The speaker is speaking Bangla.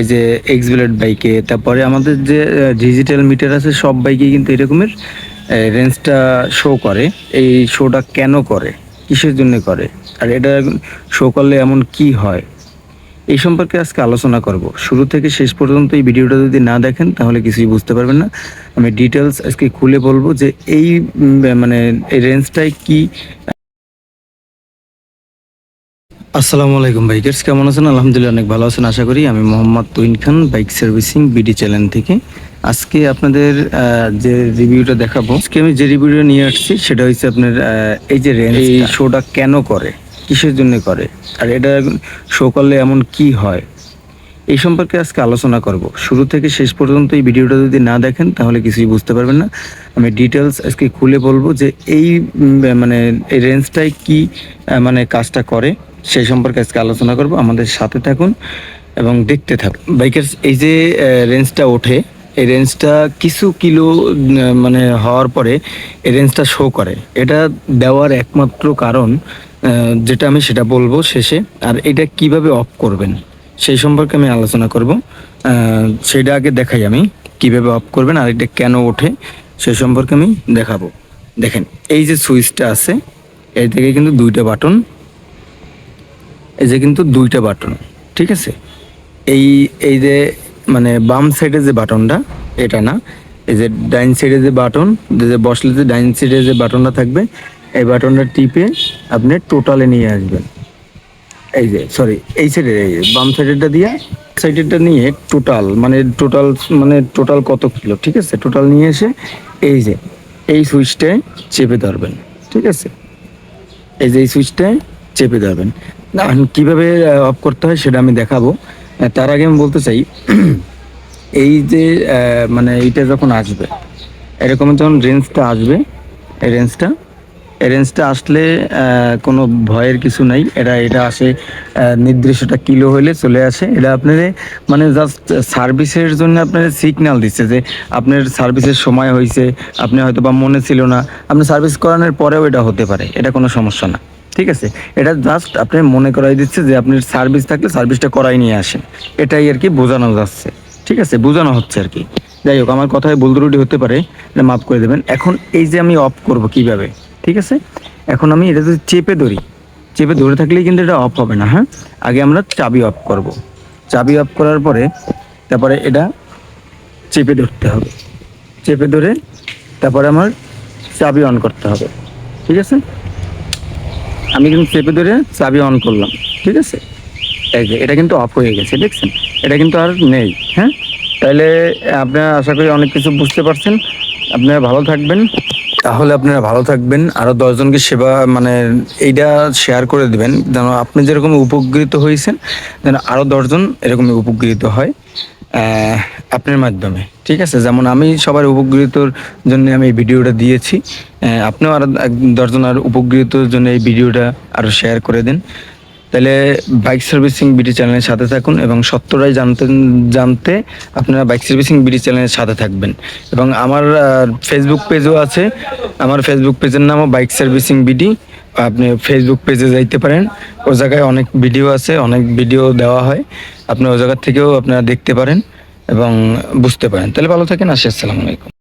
এই যে এক্সবিলেট বাইকে তারপরে আমাদের যে ডিজিটাল মিটার আছে, সব বাইকে কিন্তু এরকমের রেঞ্জটা শো করে। এই শোটা কেন করে? কিসের জন্য করে? আর এটা শো করলে এমন কি হয়? এই সম্পর্কে আজকে আলোচনা করব। শুরু থেকে শেষ পর্যন্ত এই ভিডিওটা যদি না দেখেন, তাহলে কিছুই বুঝতে পারবেন না। আমি ডিটেলস আজকে খুলে বলব যে এই মানে এই রেঞ্জটাই কি আসসালামু আলাইকুম বাইকার্স কেমন আছেন? আলহামদুলিল্লাহ অনেক ভালো আছেন আশা করি। আমি Mohammad তুইন Khan bike servicing BD channel থেকে। আজকে আপনাদের যে রিভিউটা দেখাবো আজকে আমি যে রিভিউটা নিয়ে আসছি সেটা হচ্ছে আপনার এই যে রেঞ্জ এই শোটা কেন করে? কিসের জন্য করে? আর এটা শো করলে এমন কি হয়? এই সম্পর্কে আজকে আলোচনা করব। শুরু থেকে শেষ পর্যন্ত এই ভিডিওটা যদি না দেখেন তাহলে কিছুই বুঝতে পারবেন না। আমি ডিটেলস আজকে খুলে বলব যে এই মানে এই রেঞ্জটাই কি মানে কাজটা করে। সেই সম্পর্কে আজকে আলোচনা করব। আমাদের সাথে থাকুন এবং দেখতে থাকুন। বাইকের এই যে রেঞ্জটা ওঠে, এই রেঞ্জটা কিছু কিলো মানে হওয়ার পরে এই রেঞ্জটা শো করে। এটা দেওয়ার একমাত্র কারণ যেটা আমি সেটা বলব শেষে। আর এটা কীভাবে অফ করবেন, সেই সম্পর্কে আমি আলোচনা করব। সেটা আগে দেখাই আমি, কীভাবে অফ করবেন আর এটা কেন ওঠে সেই সম্পর্কে আমি দেখাবো। দেখেন, এই যে সুইচটা আছে এই থেকে কিন্তু দুইটা বাটন এই যে কিন্তু দুইটা বাটন, ঠিক আছে? এই এই যে মানে বাম সাইডে যে বাটনটা, এটা না, এই যে ডাইন সাইডে যে বাটন যে বসলে যে ডাইন সাইডে যে বাটনটা থাকবে, এই বাটনটা টিপে আপনি টোটালে নিয়ে আসবেন। এই যে সরি এই সাইডের এই বাম সাইডেরটা দিয়ে সাইডেরটা নিয়ে টোটাল মানে টোটাল মানে টোটাল কত কিলো, ঠিক আছে? টোটাল নিয়ে এসে এই যে, এই সুইচটায় চেপে ধরবেন, ঠিক আছে? এই যে, এই সুইচটায় চেপে ধরবেন না কীভাবে অফ করতে হয় সেটা আমি দেখাবো। তার আগে আমি বলতে চাই, এই যে মানে এইটা যখন আসবে, এরকম যখন রেঞ্জটা আসবে, এই রেঞ্জটা এই রেঞ্জটা আসলে কোনো ভয়ের কিছু নাই। এটা এটা আসে নির্দিষ্টটা কিলো হলে চলে আসে। এটা আপনার মানে জাস্ট সার্ভিসের জন্য আপনার সিগন্যাল দিচ্ছে যে, আপনার সার্ভিসের সময় হয়েছে আপনি হয়তো বা মনে ছিল না। আপনি সার্ভিস করানোর পরেও এটা হতে পারে, এটা কোনো সমস্যা না। ঠিক আছে? এটা জাস্ট আপনি মনে করাই দিচ্ছে যে আপনার সার্ভিস থাকলে সার্ভিসটা করাই নিয়ে আসেন। এটাই আর কি বোঝানো যাচ্ছে। ঠিক আছে? বোঝানো হচ্ছে আর কি। যাই হোক, আমার কথায় ভুল ত্রুটি হতে পারে, এটা মাফ করে দেবেন। এখন এই যে আমি অফ করব কীভাবে? ঠিক আছে? এখন আমি এটা যদি চেপে ধরি, চেপে ধরে থাকলেই কিন্তু এটা অফ হবে না হ্যাঁ? আগে আমরা চাবি অফ করব। চাবি অফ করার পরে, তারপরে এটা চেপে ধরতে হবে। চেপে ধরে তারপরে আমার চাবি অন করতে হবে। ঠিক আছে? আমি কিন্তু চেপে ধরে চাবি অন করলাম, ঠিক আছে? এই যে, এটা কিন্তু অফ হয়ে গেছে, দেখছেন? এটা কিন্তু আর নেই হ্যাঁ? তাহলে আপনারা আশা করি অনেক কিছু বুঝতে পারছেন। আপনারা ভালো থাকবেন। তাহলে আপনারা ভালো থাকবেন আরও দশজনকে সেবা মানে এইটা শেয়ার করে দেবেন, যেন আপনি যেরকম উপকৃত হয়েছেন, যেন আরও দশজন এরকম উপকৃত হয়। আপনার মাধ্যমে, ঠিক আছে? যেমন আমি সবার উপকৃতর জন্য আমি এই ভিডিওটা দিয়েছি। আপনিও আরও এক- দশজন আর উপকৃতর জন্য এই ভিডিওটা আরও শেয়ার করে দিন। তাহলে বাইক সার্ভিসিং বিডি চ্যানেলের সাথে থাকুন এবং সত্যটাই জানতে জানতে আপনারা বাইক সার্ভিসিং বিডি চ্যানেলের সাথে থাকবেন। এবং আমার ফেসবুক পেজও আছে। আমার ফেসবুক পেজের নামও বাইক সার্ভিসিং বিডি আপনি ফেসবুক পেজে যাইতে পারেন। ও জায়গায় অনেক ভিডিও আছে, অনেক ভিডিও দেওয়া হয়। আপনি ওই জায়গার থেকেও আপনারা দেখতে পারেন এবং বুঝতে পারেন। তাহলে ভালো থাকেন, আসি, আসসালামু আলাইকুম।